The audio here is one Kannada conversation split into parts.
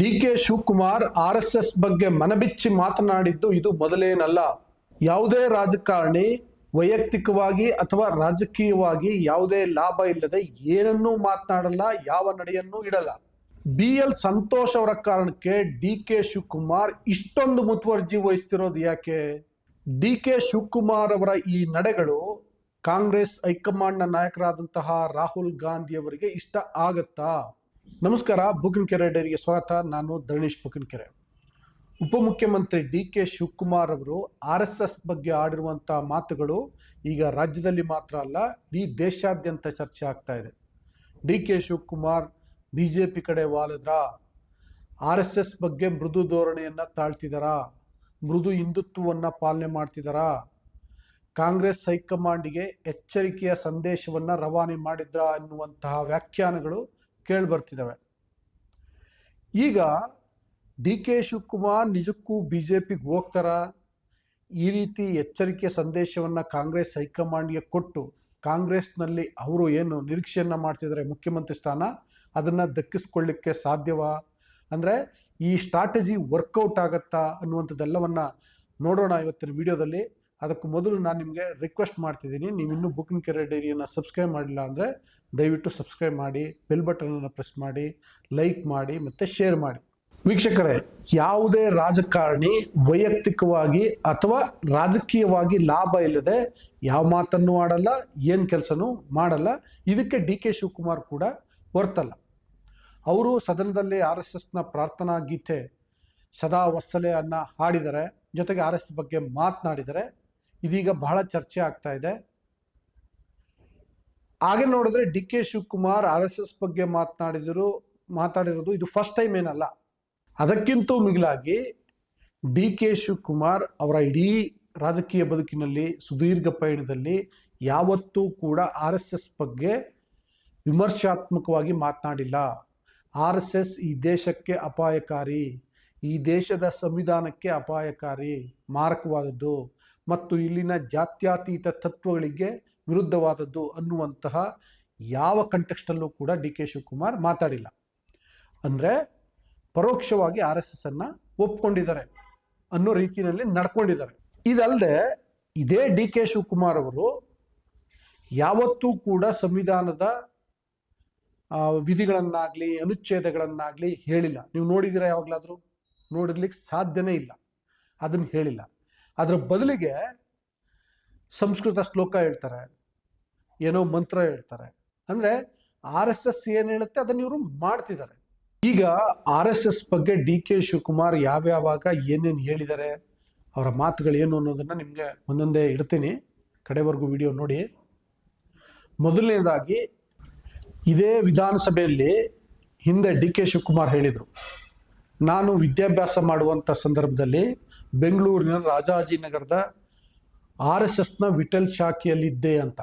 D K Shivakumar R S S ಬಗ್ಗೆ ಮನಬಿಚ್ಚಿ ಮಾತನಾಡಿದ್ದು ಇದು ಮೊದಲೇನಲ್ಲ. ಯಾವುದೇ ರಾಜಕಾರಣಿ ವೈಯಕ್ತಿಕವಾಗಿ ಅಥವಾ ರಾಜಕೀಯವಾಗಿ ಯಾವುದೇ ಲಾಭ ಇಲ್ಲದೆ ಏನನ್ನೂ ಮಾತನಾಡಲ್ಲ, ಯಾವ ನಡೆಯನ್ನೂ ಇಡಲ್ಲ. ಬಿ ಎಲ್ ಸಂತೋಷ್ ಅವರ ಕಾರಣಕ್ಕೆ ಡಿ ಕೆ ಶಿವಕುಮಾರ್ ಇಷ್ಟೊಂದು ಮುತುವರ್ಜಿ ವಹಿಸ್ತಿರೋದು ಯಾಕೆ? ಡಿ ಕೆ ಶಿವಕುಮಾರ್ ಅವರ ಈ ನಡೆಗಳು ಕಾಂಗ್ರೆಸ್ ಹೈಕಮಾಂಡ್ನ ನಾಯಕರಾದಂತಹ ರಾಹುಲ್ ಗಾಂಧಿ ಅವರಿಗೆ ಇಷ್ಟ ಆಗತ್ತಾ? ನಮಸ್ಕಾರ ಬುಕಿಂಗ್ ಡೈರಿಗೆ ಸ್ವಾಗತ. ನಾನು ಧರಣೀಶ್ ಬುಕಿನ್ಕೆರೆ. ಉಪಮುಖ್ಯಮಂತ್ರಿ ಡಿ ಕೆ ಶಿವಕುಮಾರ್ ಅವರು ಆರ್ ಎಸ್ ಎಸ್ ಬಗ್ಗೆ ಆಡಿರುವಂಥ ಮಾತುಗಳು ಈಗ ರಾಜ್ಯದಲ್ಲಿ ಮಾತ್ರ ಅಲ್ಲ, ಇಡೀ ದೇಶಾದ್ಯಂತ ಚರ್ಚೆ ಆಗ್ತಾ ಇದೆ. D K Shivakumar, B J P ಕಡೆ ವಾಲದ್ರ, ಆರ್ ಎಸ್ ಎಸ್ ಬಗ್ಗೆ ಮೃದು ಧೋರಣೆಯನ್ನು ತಾಳ್ತಿದಾರಾ, ಮೃದು ಹಿಂದುತ್ವವನ್ನು ಪಾಲನೆ ಮಾಡ್ತಿದ್ದಾರಾ ಕಾಂಗ್ರೆಸ್ ಹೈಕಮಾಂಡ್ಗೆ ಎಚ್ಚರಿಕೆಯ ಸಂದೇಶವನ್ನು ರವಾನೆ ಮಾಡಿದ್ರ ಅನ್ನುವಂತಹ ವ್ಯಾಖ್ಯಾನಗಳು ಕೇಳಿಬರ್ತಿದ್ದಾವೆ ಈಗ ಡಿ ಕೆ ಶಿವಕುಮಾರ್ ನಿಜಕ್ಕೂ ಬಿ ಜೆ ಪಿಗೆ ಹೋಗ್ತಾರ? ಈ ರೀತಿ ಎಚ್ಚರಿಕೆ ಸಂದೇಶವನ್ನು ಕಾಂಗ್ರೆಸ್ ಹೈಕಮಾಂಡ್ಗೆ ಕೊಟ್ಟು ಕಾಂಗ್ರೆಸ್ನಲ್ಲಿ ಅವರು ಏನು ನಿರೀಕ್ಷೆಯನ್ನು ಮಾಡ್ತಿದ್ದಾರೆ ಮುಖ್ಯಮಂತ್ರಿ ಸ್ಥಾನ, ಅದನ್ನು ದಕ್ಕಿಸ್ಕೊಳ್ಳಿಕ್ಕೆ ಸಾಧ್ಯವಾ? ಅಂದರೆ ಈ ಸ್ಟ್ರಾಟಜಿ ವರ್ಕೌಟ್ ಆಗತ್ತಾ ಅನ್ನುವಂಥದ್ದೆಲ್ಲವನ್ನು ನೋಡೋಣ ಇವತ್ತಿನ ವಿಡಿಯೋದಲ್ಲಿ. ಅದಕ್ಕೆ ಮೊದಲು ನಾನು ನಿಮಗೆ ರಿಕ್ವೆಸ್ಟ್ ಮಾಡ್ತಿದ್ದೀನಿ. ನೀವು ಇನ್ನೂ ಬುಕ್ಕಿಂಗ್ ಕೆರೆ ಡೈರಿಯನ್ನು ಸಬ್ಸ್ಕ್ರೈಬ್ ಮಾಡಿಲ್ಲ ಅಂದರೆ ದಯವಿಟ್ಟು ಸಬ್ಸ್ಕ್ರೈಬ್ ಮಾಡಿ ಬೆಲ್ ಬಟನನ್ನು ಪ್ರೆಸ್ ಮಾಡಿ ಲೈಕ್ ಮಾಡಿ, ಮತ್ತು ಶೇರ್ ಮಾಡಿ. ವೀಕ್ಷಕರೇ, ಯಾವುದೇ ರಾಜಕಾರಣಿ ವೈಯಕ್ತಿಕವಾಗಿ ಅಥವಾ ರಾಜಕೀಯವಾಗಿ ಲಾಭ ಇಲ್ಲದೆ ಯಾವ ಮಾತನ್ನು ಆಡಲ್ಲ, ಏನು ಕೆಲಸನೂ ಮಾಡಲ್ಲ, ಇದಕ್ಕೆ ಡಿ ಕೆ ಶಿವಕುಮಾರ್ ಕೂಡ ಹೊರ್ತಲ್ಲ. ಅವರು ಸದನದಲ್ಲಿ ಆರ್ ಎಸ್ ಎಸ್ನ ಪ್ರಾರ್ಥನಾ ಗೀತೆ ಸದಾ ವತ್ಸಲೆ ಅನ್ನ ಹಾಡಿದ್ದಾರೆ. ಜೊತೆಗೆ ಆರ್ ಎಸ್ ಬಗ್ಗೆ ಮಾತನಾಡಿದರೆ ಇದೀಗ ಬಹಳ ಚರ್ಚೆ ಆಗ್ತಾ ಇದೆ. ಹಾಗೆ ನೋಡಿದ್ರೆ D K Shivakumar R S S ಬಗ್ಗೆ ಮಾತನಾಡಿದರು, ಮಾತಾಡಿರೋದು ಇದು ಫಸ್ಟ್ ಟೈಮ್ ಏನಲ್ಲ. ಅದಕ್ಕಿಂತ ಮಿಗಿಲಾಗಿ ಡಿ ಕೆ ಶಿವಕುಮಾರ್ ಅವರ ಇಡೀ ರಾಜಕೀಯ ಬದುಕಿನಲ್ಲಿ, ಸುದೀರ್ಘ ಪಯಣದಲ್ಲಿ ಯಾವತ್ತೂ ಕೂಡ ಆರ್ ಎಸ್ ಎಸ್ ಬಗ್ಗೆ ವಿಮರ್ಶಾತ್ಮಕವಾಗಿ ಮಾತನಾಡಿಲ್ಲ. ಆರ್ ಎಸ್ ಎಸ್ ಈ ದೇಶಕ್ಕೆ ಅಪಾಯಕಾರಿ, ಈ ದೇಶದ ಸಂವಿಧಾನಕ್ಕೆ ಅಪಾಯಕಾರಿ, ಮಾರಕವಾದದ್ದು. ಮತ್ತು ಇಲ್ಲಿನ ಜಾತ್ಯತೀತ ತತ್ವಗಳಿಗೆ ವಿರುದ್ಧವಾದದ್ದು ಅನ್ನುವಂತಹ ಯಾವ ಕಂಟೆಕ್ಸ್ಟಲ್ಲೂ ಕೂಡ ಡಿ ಕೆ ಶಿವಕುಮಾರ್ ಮಾತಾಡಿಲ್ಲ. ಅಂದರೆ ಪರೋಕ್ಷವಾಗಿ ಆರ್ ಎಸ್ ಎಸ್ ಅನ್ನ ಒಪ್ಕೊಂಡಿದ್ದಾರೆ ಅನ್ನೋ ರೀತಿಯಲ್ಲಿ ನಡ್ಕೊಂಡಿದ್ದಾರೆ. ಇದಲ್ಲದೆ ಇದೇ ಡಿ ಕೆ ಶಿವಕುಮಾರ್ ಅವರು ಯಾವತ್ತೂ ಕೂಡ ಸಂವಿಧಾನದ ವಿಧಿಗಳನ್ನಾಗಲಿ, ಅನುಚ್ಛೇದಗಳನ್ನಾಗ್ಲಿ ಹೇಳಿಲ್ಲ. ನೀವು ನೋಡಿದಿರ ಯಾವಾಗಲಾದರೂ? ನೋಡಿರ್ಲಿಕ್ಕೆ ಸಾಧ್ಯನೇ ಇಲ್ಲ. ಅದನ್ನು ಹೇಳಿಲ್ಲ. ಅದರ ಬದಲಿಗೆ ಸಂಸ್ಕೃತ ಶ್ಲೋಕ ಹೇಳ್ತಾರೆ, ಏನೋ ಮಂತ್ರ ಹೇಳ್ತಾರೆ. ಅಂದರೆ ಆರ್ ಎಸ್ ಎಸ್ ಏನು ಹೇಳುತ್ತೆ ಅದನ್ನು ಇವರು ಮಾಡ್ತಿದ್ದಾರೆ. ಈಗ ಆರ್ ಎಸ್ ಎಸ್ ಬಗ್ಗೆ ಡಿ ಕೆ ಶಿವಕುಮಾರ್ ಯಾವ್ಯಾವಾಗ ಏನೇನು ಹೇಳಿದ್ದಾರೆ, ಅವರ ಮಾತುಗಳು ಏನು ಅನ್ನೋದನ್ನು ನಿಮಗೆ ಒಂದೊಂದೇ ಇಡ್ತೀನಿ, ಕಡೆವರೆಗೂ ವಿಡಿಯೋ ನೋಡಿ. ಮೊದಲನೇದಾಗಿ, ಇದೇ ವಿಧಾನಸಭೆಯಲ್ಲಿ ಹಿಂದೆ ಡಿ ಕೆ ಶಿವಕುಮಾರ್ ಹೇಳಿದರು, ನಾನು ವಿದ್ಯಾಭ್ಯಾಸ ಮಾಡುವಂಥ ಸಂದರ್ಭದಲ್ಲಿ ಬೆಂಗಳೂರಿನ ರಾಜಾಜಿನಗರದ ಆರ್ ಎಸ್ ಎಸ್ನ ವಿಠಲ್ ಶಾಖೆಯಲ್ಲಿದ್ದೆ ಅಂತ.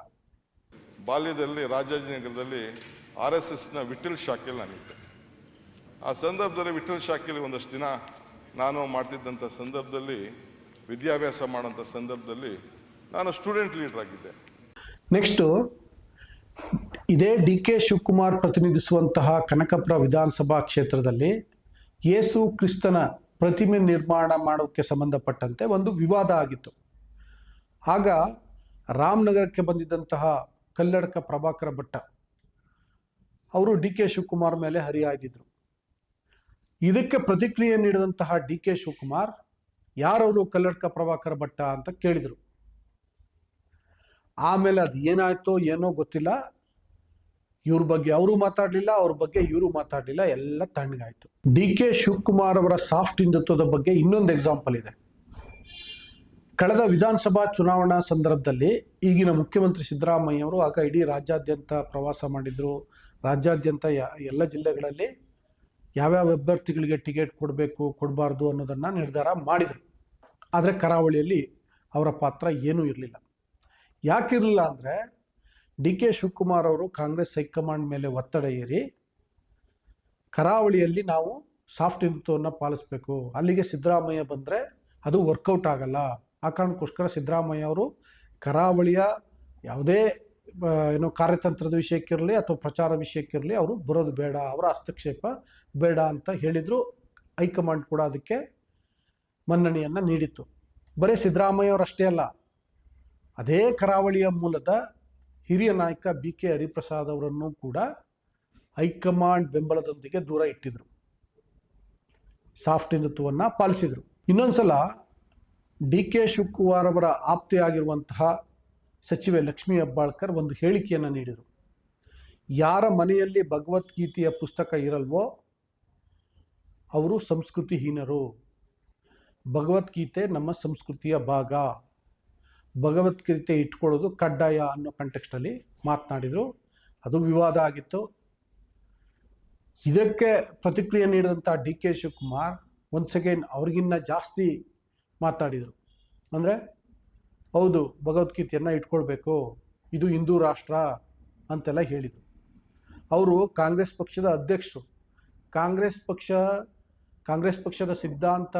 ಬಾಲ್ಯದಲ್ಲಿ ರಾಜಾಜಿನಗರದಲ್ಲಿ ಆರ್ ಎಸ್ ಎಸ್ನ ವಿಠಲ್ ಶಾಖೆಯಲ್ಲಿ ನಾನಿದ್ದೆ. ಆ ಸಂದರ್ಭದಲ್ಲಿ ವಿಠಲ್ ಶಾಖೆಯಲ್ಲಿ ಒಂದಷ್ಟು ದಿನ ನಾನು ಮಾಡ್ತಿದ್ದಂಥ ಸಂದರ್ಭದಲ್ಲಿ ವಿದ್ಯಾಭ್ಯಾಸ ಮಾಡೋಂಥ ಸಂದರ್ಭದಲ್ಲಿ ನಾನು ಸ್ಟೂಡೆಂಟ್ ಲೀಡರ್ ಆಗಿದ್ದೆ. ನೆಕ್ಸ್ಟು ಇದೇ ಡಿ ಕೆ ಶಿವಕುಮಾರ್ ಪ್ರತಿನಿಧಿಸುವಂತಹ ಕನಕಪುರ ವಿಧಾನಸಭಾ ಕ್ಷೇತ್ರದಲ್ಲಿ ಯೇಸು ಕ್ರಿಸ್ತನ ಪ್ರತಿಮೆ ನಿರ್ಮಾಣ ಮಾಡೋಕ್ಕೆ ಸಂಬಂಧಪಟ್ಟಂತೆ ಒಂದು ವಿವಾದ ಆಗಿತ್ತು. ಆಗ ರಾಮನಗರಕ್ಕೆ ಬಂದಿದ್ದಂತಹ ಕಲ್ಲಡ್ಕ ಪ್ರಭಾಕರ ಭಟ್ಟ ಅವರು ಡಿ ಕೆ ಶಿವಕುಮಾರ್ ಮೇಲೆ ಹರಿಹಾಯ್ದಿದ್ರು. ಇದಕ್ಕೆ ಪ್ರತಿಕ್ರಿಯೆ ನೀಡಿದಂತಹ ಡಿ ಕೆ ಶಿವಕುಮಾರ್, ಯಾರವರು ಕಲ್ಲಡ್ಕ ಪ್ರಭಾಕರ ಭಟ್ಟ ಅಂತ ಕೇಳಿದರು. ಆಮೇಲೆ ಅದು ಏನಾಯ್ತೋ ಏನೋ ಗೊತ್ತಿಲ್ಲ. ಇವ್ರ ಬಗ್ಗೆ ಅವರು ಮಾತಾಡಲಿಲ್ಲ, ಅವ್ರ ಬಗ್ಗೆ ಇವರು ಮಾತಾಡಲಿಲ್ಲ, ಎಲ್ಲ ತಣ್ಣಗಾಯ್ತು. ಡಿ ಕೆ ಶಿವಕುಮಾರ್ ಅವರ ಸಾಫ್ಟ್ ಹಿಂದುತ್ವದ ಬಗ್ಗೆ ಇನ್ನೊಂದು ಎಕ್ಸಾಂಪಲ್ ಇದೆ. ಕಳೆದ ವಿಧಾನಸಭಾ ಚುನಾವಣಾ ಸಂದರ್ಭದಲ್ಲಿ ಈಗಿನ ಮುಖ್ಯಮಂತ್ರಿ ಸಿದ್ದರಾಮಯ್ಯ ಅವರು ಆಗ ಇಡೀ ರಾಜ್ಯಾದ್ಯಂತ ಪ್ರವಾಸ ಮಾಡಿದ್ರು. ರಾಜ್ಯಾದ್ಯಂತ ಎಲ್ಲ ಜಿಲ್ಲೆಗಳಲ್ಲಿ ಯಾವ್ಯಾವ ಅಭ್ಯರ್ಥಿಗಳಿಗೆ ಟಿಕೆಟ್ ಕೊಡಬೇಕು, ಕೊಡಬಾರ್ದು ಅನ್ನೋದನ್ನು ನಿರ್ಧಾರ ಮಾಡಿದರು. ಆದರೆ ಕರಾವಳಿಯಲ್ಲಿ ಅವರ ಪಾತ್ರ ಏನೂ ಇರಲಿಲ್ಲ. ಯಾಕಿರಲಿಲ್ಲ ಅಂದರೆ ಡಿ ಕೆ ಶಿವಕುಮಾರ್ ಅವರು ಕಾಂಗ್ರೆಸ್ ಹೈಕಮಾಂಡ್ ಮೇಲೆ ಒತ್ತಡ ಏರಿ ಕರಾವಳಿಯಲ್ಲಿ ನಾವು ಸಾಫ್ಟ್ ಹಿಂದುತ್ವವನ್ನು ಪಾಲಿಸಬೇಕು. ಅಲ್ಲಿಗೆ ಸಿದ್ದರಾಮಯ್ಯ ಬಂದರೆ ಅದು ವರ್ಕೌಟ್ ಆಗಲ್ಲ. ಆ ಕಾರಣಕ್ಕೋಸ್ಕರ ಸಿದ್ದರಾಮಯ್ಯ ಅವರು ಕರಾವಳಿಯ ಯಾವುದೇ ಏನು ಕಾರ್ಯತಂತ್ರದ ವಿಷಯಕ್ಕಿರಲಿ ಅಥವಾ ಪ್ರಚಾರ ವಿಷಯಕ್ಕಿರಲಿ ಅವರು ಬರೋದು ಬೇಡ. ಅವರ ಹಸ್ತಕ್ಷೇಪ ಬೇಡ ಅಂತ ಹೇಳಿದರು. ಹೈಕಮಾಂಡ್ ಕೂಡ ಅದಕ್ಕೆ ಮನ್ನಣೆಯನ್ನು ನೀಡಿತ್ತು. ಬರೀ ಸಿದ್ದರಾಮಯ್ಯವರಷ್ಟೇ ಅಲ್ಲ, ಅದೇ ಕರಾವಳಿಯ ಮೂಲದ ಹಿರಿಯ ನಾಯಕ ಬಿ ಕೆ ಹರಿಪ್ರಸಾದ್ ಅವರನ್ನು ಕೂಡ ಹೈಕಮಾಂಡ್ ಬೆಂಬಲದೊಂದಿಗೆ ದೂರ ಇಟ್ಟಿದ್ರು. ಸಾಫ್ಟ್ ಹಿಂದುತ್ವವನ್ನು ಪಾಲಿಸಿದರು. ಇನ್ನೊಂದ್ಸಲ ಡಿ ಕೆ ಶಿವಕುಮಾರ್ ಅವರ ಆಪ್ತೆಯಾಗಿರುವಂತಹ ಸಚಿವೆ ಲಕ್ಷ್ಮೀ ಹೆಬ್ಬಾಳ್ಕರ್ ಒಂದು ಹೇಳಿಕೆಯನ್ನು ನೀಡಿದರು. ಯಾರ ಮನೆಯಲ್ಲಿ ಭಗವದ್ಗೀತೆಯ ಪುಸ್ತಕ ಇರಲ್ವೋ ಅವರು ಸಂಸ್ಕೃತಿಹೀನರು. ಭಗವದ್ಗೀತೆ ನಮ್ಮ ಸಂಸ್ಕೃತಿಯ ಭಾಗ. ಭಗವದ್ಗೀತೆ ಇಟ್ಕೊಳ್ಳೋದು ಕಡ್ಡಾಯ ಅನ್ನೋ ಕಂಟೆಕ್ಸ್ಟಲ್ಲಿ ಮಾತನಾಡಿದರು. ಅದು ವಿವಾದ ಆಗಿತ್ತು. ಇದಕ್ಕೆ ಪ್ರತಿಕ್ರಿಯೆ ನೀಡಿದಂಥ D K Shivakumar once again ಅವ್ರಿಗಿನ್ನ ಜಾಸ್ತಿ ಮಾತಾಡಿದರು ಅಂದರೆ, ಹೌದು, ಭಗವದ್ಗೀತೆಯನ್ನು ಇಟ್ಕೊಳ್ಬೇಕು, ಇದು ಹಿಂದೂ ರಾಷ್ಟ್ರ ಅಂತೆಲ್ಲ ಹೇಳಿದರು. ಅವರು ಕಾಂಗ್ರೆಸ್ ಪಕ್ಷದ ಅಧ್ಯಕ್ಷರು. ಕಾಂಗ್ರೆಸ್ ಪಕ್ಷ, ಕಾಂಗ್ರೆಸ್ ಪಕ್ಷದ ಸಿದ್ಧಾಂತ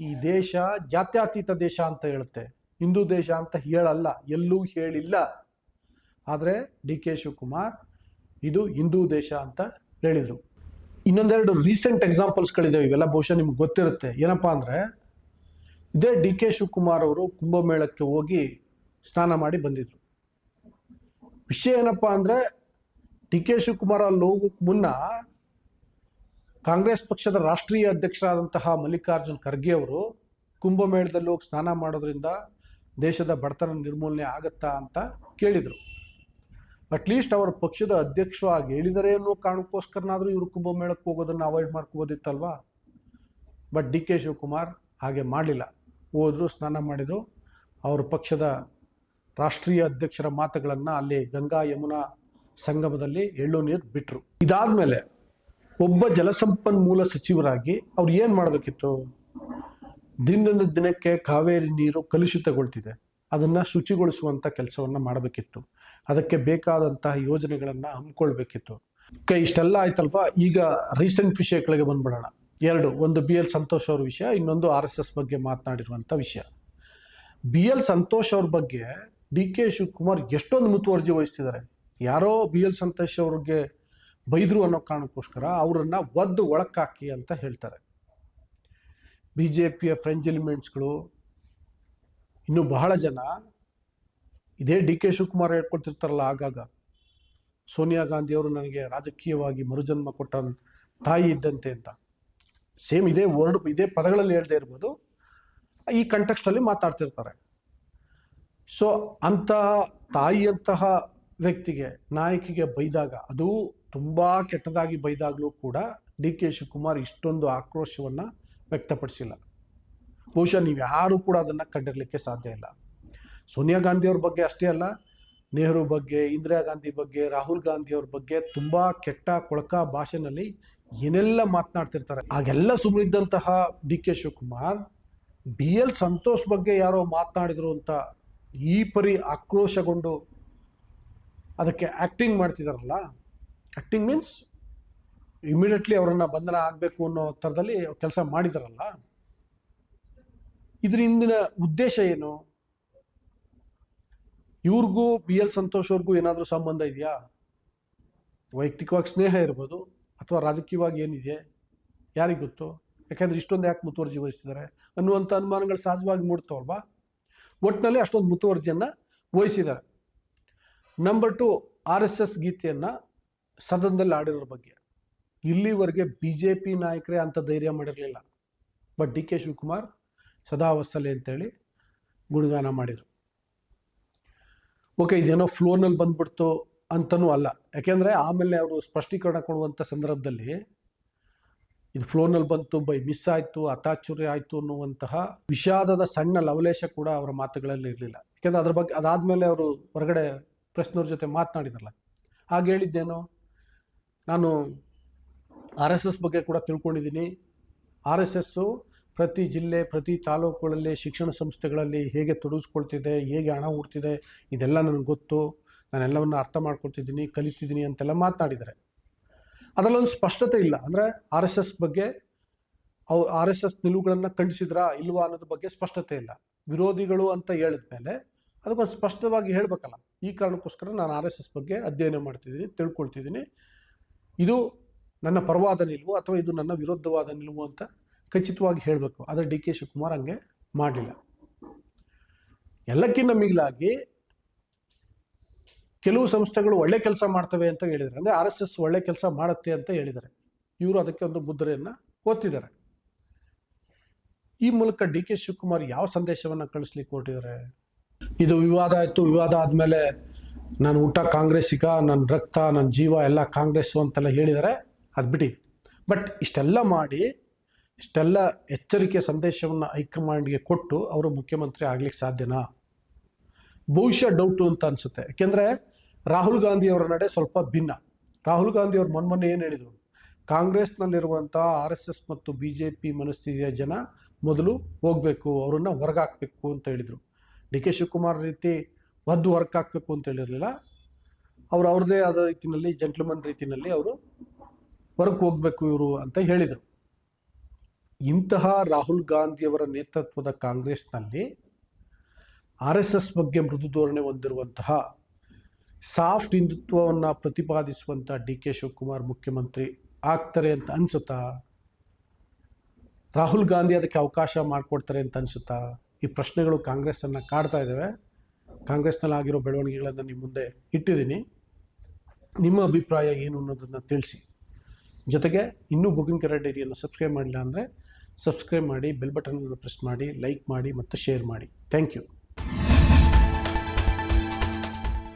ಈ ದೇಶ ಜಾತ್ಯತೀತ ದೇಶ ಅಂತ ಹೇಳುತ್ತೆ. ಹಿಂದೂ ದೇಶ ಅಂತ ಹೇಳಲ್ಲ, ಎಲ್ಲೂ ಹೇಳಿಲ್ಲ. ಆದರೆ ಡಿ ಕೆ ಶಿವಕುಮಾರ್ ಇದು ಹಿಂದೂ ದೇಶ ಅಂತ ಹೇಳಿದರು. ಇನ್ನೊಂದೆರಡು ರೀಸೆಂಟ್ ಎಕ್ಸಾಂಪಲ್ಸ್ಗಳಿದ್ದಾವೆ ಇವೆಲ್ಲ ಬಹುಶಃ ನಿಮ್ಗೆ ಗೊತ್ತಿರುತ್ತೆ. ಏನಪ್ಪ ಅಂದರೆ, ಇದೇ ಡಿ ಕೆ ಶಿವಕುಮಾರ್ ಅವರು ಕುಂಭಮೇಳಕ್ಕೆ ಹೋಗಿ ಸ್ನಾನ ಮಾಡಿ ಬಂದಿದ್ರು. ವಿಷಯ ಏನಪ್ಪ ಅಂದರೆ, ಡಿ ಕೆ ಶಿವಕುಮಾರ್ ಅಲ್ಲಿ ಹೋಗೋಕ್ಕೆ ಮುನ್ನ ಕಾಂಗ್ರೆಸ್ ಪಕ್ಷದ ರಾಷ್ಟ್ರೀಯ ಅಧ್ಯಕ್ಷರಾದಂತಹ ಮಲ್ಲಿಕಾರ್ಜುನ್ ಖರ್ಗೆ ಅವರು ಕುಂಭಮೇಳದಲ್ಲಿ ಹೋಗಿ ಸ್ನಾನ ಮಾಡೋದ್ರಿಂದ ದೇಶದ ಬಡತನ ನಿರ್ಮೂಲನೆ ಆಗತ್ತಾ ಅಂತ ಕೇಳಿದರು. ಅಟ್ಲೀಸ್ಟ್ ಅವರ ಪಕ್ಷದ ಅಧ್ಯಕ್ಷವಾಗಿ ಹೇಳಿದರೆ ಅನ್ನೋ ಕಾರಣಕ್ಕೋಸ್ಕರನಾದರೂ ಇವರು ಕುಂಭಮೇಳಕ್ಕೆ ಹೋಗೋದನ್ನು ಅವಾಯ್ಡ್ ಮಾಡ್ಕೋಬೋದಿತ್ತಲ್ವಾ? ಬಟ್ ಡಿ ಕೆ ಶಿವಕುಮಾರ್ ಹಾಗೆ ಮಾಡಲಿಲ್ಲ. ಹೋದರು, ಸ್ನಾನ ಮಾಡಿದರು. ಅವರ ಪಕ್ಷದ ರಾಷ್ಟ್ರೀಯ ಅಧ್ಯಕ್ಷರ ಮಾತುಗಳನ್ನು ಅಲ್ಲಿ ಗಂಗಾ ಯಮುನಾ ಸಂಗಮದಲ್ಲಿ ಎಳ್ಳು ನೀರು ಬಿಟ್ಟರು ಇದಾದಮೇಲೆ ಒಬ್ಬ ಜಲಸಂಪನ್ಮೂಲ ಸಚಿವರಾಗಿ ಅವ್ರು ಏನು ಮಾಡಬೇಕಿತ್ತು? ದಿನದಿಂದ ದಿನಕ್ಕೆ ಕಾವೇರಿ ನೀರು ಕಲುಷಿತಗೊಳ್ತಿದೆ. ಅದನ್ನು ಶುಚಿಗೊಳಿಸುವಂಥ ಕೆಲಸವನ್ನು ಮಾಡಬೇಕಿತ್ತು. ಅದಕ್ಕೆ ಬೇಕಾದಂತಹ ಯೋಜನೆಗಳನ್ನು ಹಮ್ಮಿಕೊಳ್ಬೇಕಿತ್ತು. ಕ, ಇಷ್ಟೆಲ್ಲ ಆಯ್ತಲ್ವಾ? ಈಗ ರೀಸೆಂಟ್ ವಿಷಯಗಳಿಗೆ ಬಂದ್ಬಿಡೋಣ. ಎರಡು, ಒಂದು ಬಿ ಎಲ್ ಸಂತೋಷ್ ಅವ್ರ ವಿಷಯ, ಇನ್ನೊಂದು ಆರ್ ಎಸ್ ಎಸ್ ಬಗ್ಗೆ ಮಾತನಾಡಿರುವಂಥ ವಿಷಯ. ಬಿ ಎಲ್ ಸಂತೋಷ್ ಅವ್ರ ಬಗ್ಗೆ ಡಿ ಕೆ ಶಿವಕುಮಾರ್ ಎಷ್ಟೊಂದು ಮುತುವರ್ಜಿ ವಹಿಸ್ತಿದ್ದಾರೆ. ಯಾರೋ ಬಿ ಎಲ್ ಸಂತೋಷ್ ಅವ್ರಿಗೆ ಬೈದ್ರು ಅನ್ನೋ ಕಾರಣಕ್ಕೋಸ್ಕರ ಅವರನ್ನು ಒದ್ದು ಒಳಕ್ಕಾಕಿ ಅಂತ ಹೇಳ್ತಾರೆ. ಬಿ ಜೆ ಪಿಯ ಫ್ರೆಂಚ್ ಎಲಿಮೆಂಟ್ಸ್ಗಳು ಇನ್ನು ಬಹಳ ಜನ ಇದೇ ಡಿ ಕೆ ಶಿವಕುಮಾರ್ ಹೇಳ್ಕೊಳ್ತಿರ್ತಾರಲ್ಲ ಆಗಾಗ. ಸೋನಿಯಾ ಗಾಂಧಿ ಅವರು ನನಗೆ ರಾಜಕೀಯವಾಗಿ ಮರುಜನ್ಮ ಕೊಟ್ಟ ತಾಯಿ ಇದ್ದಂತೆ ಅಂತ. ಸೇಮ್ ಇದೇ ವರ್ಡ್, ಇದೇ ಪದಗಳಲ್ಲಿ ಹೇಳ್ದೇ ಇರ್ಬೋದು. ಈ ಕಂಟೆಕ್ಸ್ಟಲ್ಲಿ ಮಾತಾಡ್ತಿರ್ತಾರೆ. ಸೊ ಅಂತಹ ತಾಯಿಯಂತಹ ವ್ಯಕ್ತಿಗೆ, ನಾಯಕಿಗೆ ಬೈದಾಗ, ಅದು ತುಂಬ ಕೆಟ್ಟದಾಗಿ ಬೈದಾಗಲೂ ಕೂಡ ಡಿ ಕೆ ಶಿವಕುಮಾರ್ ಇಷ್ಟೊಂದು ಆಕ್ರೋಶವನ್ನು ವ್ಯಕ್ತಪಡಿಸಿಲ್ಲ. ಬಹುಶಃ ನೀವು ಯಾರೂ ಕೂಡ ಅದನ್ನು ಕಂಡಿರಲಿಕ್ಕೆ ಸಾಧ್ಯ ಇಲ್ಲ. ಸೋನಿಯಾ ಗಾಂಧಿಯವ್ರ ಬಗ್ಗೆ ಅಷ್ಟೇ ಅಲ್ಲ, ನೆಹರು ಬಗ್ಗೆ, ಇಂದಿರಾ ಗಾಂಧಿ ಬಗ್ಗೆ, ರಾಹುಲ್ ಗಾಂಧಿ ಅವ್ರ ಬಗ್ಗೆ ತುಂಬ ಕೆಟ್ಟ, ಕೊಳಕ ಭಾಷೆನಲ್ಲಿ ಏನೆಲ್ಲ ಮಾತನಾಡ್ತಿರ್ತಾರೆ. ಆಗೆಲ್ಲ ಸುಮ್ಮನಿದ್ದಂತಹ D K Shivakumar, B L Santosh ಬಗ್ಗೆ ಯಾರೋ ಮಾತನಾಡಿದ್ರು ಅಂತ ಈ ಪರಿ ಆಕ್ರೋಶಗೊಂಡು ಅದಕ್ಕೆ ಆ್ಯಕ್ಟಿಂಗ್ ಮಾಡ್ತಿದಾರಲ್ಲ. ಆ್ಯಕ್ಟಿಂಗ್ ಮೀನ್ಸ್ ಇಮಿಡಿಯೇಟ್ಲಿ ಅವರನ್ನು ಬಂಧನ ಆಗಬೇಕು ಅನ್ನೋ ಥರದಲ್ಲಿ ಕೆಲಸ ಮಾಡಿದಾರಲ್ಲ. ಇದ್ರ ಹಿಂದಿನ ಉದ್ದೇಶ ಏನು? ಇವ್ರಿಗೂ ಬಿ ಎಲ್ ಸಂತೋಷ್ ಅವ್ರಿಗೂ ಏನಾದರೂ ಸಂಬಂಧ ಇದೆಯಾ? ವೈಯಕ್ತಿಕವಾಗಿ ಸ್ನೇಹ ಇರ್ಬೋದು ಅಥವಾ ರಾಜಕೀಯವಾಗಿ ಏನಿದೆ ಯಾರಿಗೆ ಗೊತ್ತು? ಯಾಕೆಂದ್ರೆ ಇಷ್ಟೊಂದು ಯಾಕೆ ಮುತುವರ್ಜಿ ವಹಿಸ್ತಿದ್ದಾರೆ ಅನ್ನುವಂಥ ಅನುಮಾನಗಳು ಸಹಜವಾಗಿ ಮೂಡ್ತಾವಲ್ವಾ? ಒಟ್ಟಿನಲ್ಲಿ ಅಷ್ಟೊಂದು ಮುತುವರ್ಜಿಯನ್ನು ವಹಿಸಿದ್ದಾರೆ number two R S S ಗೀತೆಯನ್ನು ಸದನದಲ್ಲಿ ಆಡಿರೋರ ಬಗ್ಗೆ. ಇಲ್ಲಿವರೆಗೆ ಬಿ ಜೆ ಪಿ ನಾಯಕರೇ ಅಂತ ಧೈರ್ಯ ಮಾಡಿರಲಿಲ್ಲ. ಬಟ್ ಡಿ ಕೆ ಶಿವಕುಮಾರ್ ಸದಾ ವತ್ಸಲೆ ಅಂತೇಳಿ ಗುಣಗಾನ ಮಾಡಿದರು. ಓಕೆ, ಇದೇನೋ ಫ್ಲೋನಲ್ಲಿ ಬಂದ್ಬಿಡ್ತು ಅಂತನೂ ಅಲ್ಲ. ಯಾಕೆಂದರೆ ಆಮೇಲೆ ಅವರು ಸ್ಪಷ್ಟೀಕರಣ ಕೊಡುವಂಥ ಸಂದರ್ಭದಲ್ಲಿ ಇದು ಫ್ಲೋನಲ್ಲಿ ಬಂತು, ಬೈ ಮಿಸ್ ಆಯಿತು ಅತಾಚುರಿ ಆಯಿತು ಅನ್ನುವಂತಹ ವಿಷಾದದ ಸಣ್ಣ ಲವಲೇಶ ಕೂಡ ಅವರ ಮಾತುಗಳಲ್ಲಿ ಇರಲಿಲ್ಲ. ಯಾಕೆಂದರೆ ಅದ್ರ ಬಗ್ಗೆ ಅದಾದಮೇಲೆ ಅವರು ಹೊರಗಡೆ ಪ್ರೆಸ್ನವ್ರ ಜೊತೆ ಮಾತನಾಡಿದ್ರಲ್ಲ. ಹಾಗೆ ಹೇಳಿದ್ದೇನು? ನಾನು ಆರ್ ಎಸ್ ಎಸ್ ಬಗ್ಗೆ ಕೂಡ ತಿಳ್ಕೊಂಡಿದ್ದೀನಿ. ಆರ್ ಎಸ್ ಎಸ್ಸು ಪ್ರತಿ ಜಿಲ್ಲೆ, ಪ್ರತಿ ತಾಲೂಕುಗಳಲ್ಲಿ, ಶಿಕ್ಷಣ ಸಂಸ್ಥೆಗಳಲ್ಲಿ ಹೇಗೆ ತೊಡಗಿಸ್ಕೊಳ್ತಿದೆ, ಹೇಗೆ ಹಣ ಹುಡ್ತಿದೆ, ಇದೆಲ್ಲ ನನಗೆ ಗೊತ್ತು. ನಾನೆಲ್ಲವನ್ನು ಅರ್ಥ ಮಾಡ್ಕೊಳ್ತಿದ್ದೀನಿ, ಕಲಿತಿದ್ದೀನಿ ಅಂತೆಲ್ಲ ಮಾತನಾಡಿದ್ದಾರೆ. ಅದರಲ್ಲೊಂದು ಸ್ಪಷ್ಟತೆ ಇಲ್ಲ. ಅಂದರೆ ಆರ್ ಎಸ್ ಎಸ್ ಬಗ್ಗೆ ಅವು ಆರ್ ಎಸ್ ಎಸ್ ನಿಲುವುಗಳನ್ನು ಖಂಡಿಸಿದ್ರಾ ಇಲ್ವಾ ಅನ್ನೋದ್ರ ಬಗ್ಗೆ ಸ್ಪಷ್ಟತೆ ಇಲ್ಲ. ವಿರೋಧಿಗಳು ಅಂತ ಹೇಳಿದ ಮೇಲೆ ಅದಕ್ಕೊಂದು ಸ್ಪಷ್ಟವಾಗಿ ಹೇಳಬೇಕಲ್ಲ. ಈ ಕಾರಣಕ್ಕೋಸ್ಕರ ನಾನು ಆರ್ ಎಸ್ ಎಸ್ ಬಗ್ಗೆ ಅಧ್ಯಯನ ಮಾಡ್ತಿದ್ದೀನಿ, ತಿಳ್ಕೊಳ್ತಿದ್ದೀನಿ. ಇದು ನನ್ನ ಪರವಾದ ನಿಲುವು ಅಥವಾ ಇದು ನನ್ನ ವಿರುದ್ಧವಾದ ನಿಲುವು ಅಂತ ಖಚಿತವಾಗಿ ಹೇಳಬೇಕು. ಆದರೆ ಡಿ ಕೆ ಶಿವಕುಮಾರ್ ಹಂಗೆ ಮಾಡಲಿಲ್ಲ. ಎಲ್ಲಕ್ಕಿಂತ ಮಿಗಿಲಾಗಿ ಕೆಲವು ಸಂಸ್ಥೆಗಳು ಒಳ್ಳೆ ಕೆಲಸ ಮಾಡ್ತವೆ ಅಂತ ಹೇಳಿದ್ದಾರೆ. ಅಂದರೆ ಆರ್ ಎಸ್ ಎಸ್ ಒಳ್ಳೆ ಕೆಲಸ ಮಾಡುತ್ತೆ ಅಂತ ಹೇಳಿದ್ದಾರೆ. ಇವರು ಅದಕ್ಕೆ ಒಂದು ಮುದ್ರೆಯನ್ನು ಓದ್ತಿದ್ದಾರೆ ಈ ಮೂಲಕ ಡಿ ಕೆ ಶಿವಕುಮಾರ್ ಯಾವ ಸಂದೇಶವನ್ನು ಕಳಿಸ್ಲಿಕ್ಕೆ ಕೊಟ್ಟಿದ್ದಾರೆ ಇದು ವಿವಾದ ಆಯಿತು. ವಿವಾದ ಆದಮೇಲೆ ನಾನು ಊಟ ಕಾಂಗ್ರೆಸ್ಸಿಗ ನನ್ನ ರಕ್ತ ನನ್ನ ಜೀವ ಎಲ್ಲ ಕಾಂಗ್ರೆಸ್ಸು ಅಂತೆಲ್ಲ ಹೇಳಿದ್ದಾರೆ. ಅದು ಬಿಡಿ. ಬಟ್ ಇಷ್ಟೆಲ್ಲ ಮಾಡಿ, ಇಷ್ಟೆಲ್ಲ ಎಚ್ಚರಿಕೆ ಸಂದೇಶವನ್ನು ಹೈಕಮಾಂಡ್ಗೆ ಕೊಟ್ಟು ಅವರು ಮುಖ್ಯಮಂತ್ರಿ ಆಗ್ಲಿಕ್ಕೆ ಸಾಧ್ಯನಾ? ಬಹುಶಃ ಡೌಟು ಅಂತ ಅನಿಸುತ್ತೆ. ಯಾಕೆಂದರೆ ರಾಹುಲ್ ಗಾಂಧಿ ಅವರ ನಡೆ ಸ್ವಲ್ಪ ಭಿನ್ನ. ರಾಹುಲ್ ಗಾಂಧಿ ಅವರು ಮೊನ್ನೆ ಏನು ಹೇಳಿದರು? ಕಾಂಗ್ರೆಸ್ನಲ್ಲಿರುವಂಥ ಆರ್ ಎಸ್ ಎಸ್ ಮತ್ತು ಬಿ ಜೆ ಪಿ ಮನಸ್ಥಿತಿಯ ಜನ ಮೊದಲು ಹೋಗಬೇಕು, ಅವರನ್ನು ಹೊರಗಾಕಬೇಕು ಅಂತ ಹೇಳಿದರು. ಡಿ ಕೆ ಶಿವಕುಮಾರ್ ರೀತಿ ಒದ್ದು ಹೊರಗಾಕಬೇಕು ಅಂತ ಹೇಳಿರಲಿಲ್ಲ. ಅವರು ಅವ್ರದ್ದೇ ಆದ ರೀತಿಯಲ್ಲಿ ಜೆಂಟ್ಲ್ಮನ್ ರೀತಿಯಲ್ಲಿ ಅವರು ಹೊರಗೆ ಹೋಗಬೇಕು ಇವರು ಅಂತ ಹೇಳಿದರು. ಇಂತಹ ರಾಹುಲ್ ಗಾಂಧಿಯವರ ನೇತೃತ್ವದ ಕಾಂಗ್ರೆಸ್ನಲ್ಲಿ ಆರ್ ಎಸ್ ಎಸ್ ಬಗ್ಗೆ ಮೃದು ಧೋರಣೆ ಹೊಂದಿರುವಂತಹ ಸಾಫ್ಟ್ ಹಿಂದುತ್ವವನ್ನು ಪ್ರತಿಪಾದಿಸುವಂಥ ಡಿ ಕೆ ಶಿವಕುಮಾರ್ ಮುಖ್ಯಮಂತ್ರಿ ಆಗ್ತಾರೆ ಅಂತ ಅನ್ಸುತ್ತಾ? ರಾಹುಲ್ ಗಾಂಧಿ ಅದಕ್ಕೆ ಅವಕಾಶ ಮಾಡಿಕೊಡ್ತಾರೆ ಅಂತ ಅನ್ಸುತ್ತಾ? ಈ ಪ್ರಶ್ನೆಗಳು ಕಾಂಗ್ರೆಸ್ಸನ್ನು ಕಾಡ್ತಾ ಇದ್ದಾವೆ ಕಾಂಗ್ರೆಸ್ನಲ್ಲಿ ಆಗಿರೋ ಬೆಳವಣಿಗೆಗಳನ್ನು ನಿಮ್ಮ ಮುಂದೆ ಇಟ್ಟಿದ್ದೀನಿ. ನಿಮ್ಮ ಅಭಿಪ್ರಾಯ ಏನು ಅನ್ನೋದನ್ನು ತಿಳಿಸಿ. ಜೊತೆಗೆ ಇನ್ನೂ ಬುಕಿಂಗ್ ಕೆರೆ ಡೈರಿಯನ್ನು ಸಬ್ಸ್ಕ್ರೈಬ್ ಮಾಡಿಲ್ಲ ಅಂದರೆ ಸಬ್ಸ್ಕ್ರೈಬ್ ಮಾಡಿ ಬೆಲ್ ಬಟನ್ ಪ್ರೆಸ್ ಮಾಡಿ ಲೈಕ್ ಮಾಡಿ ಮತ್ತು ಶೇರ್ ಮಾಡಿ. Thank you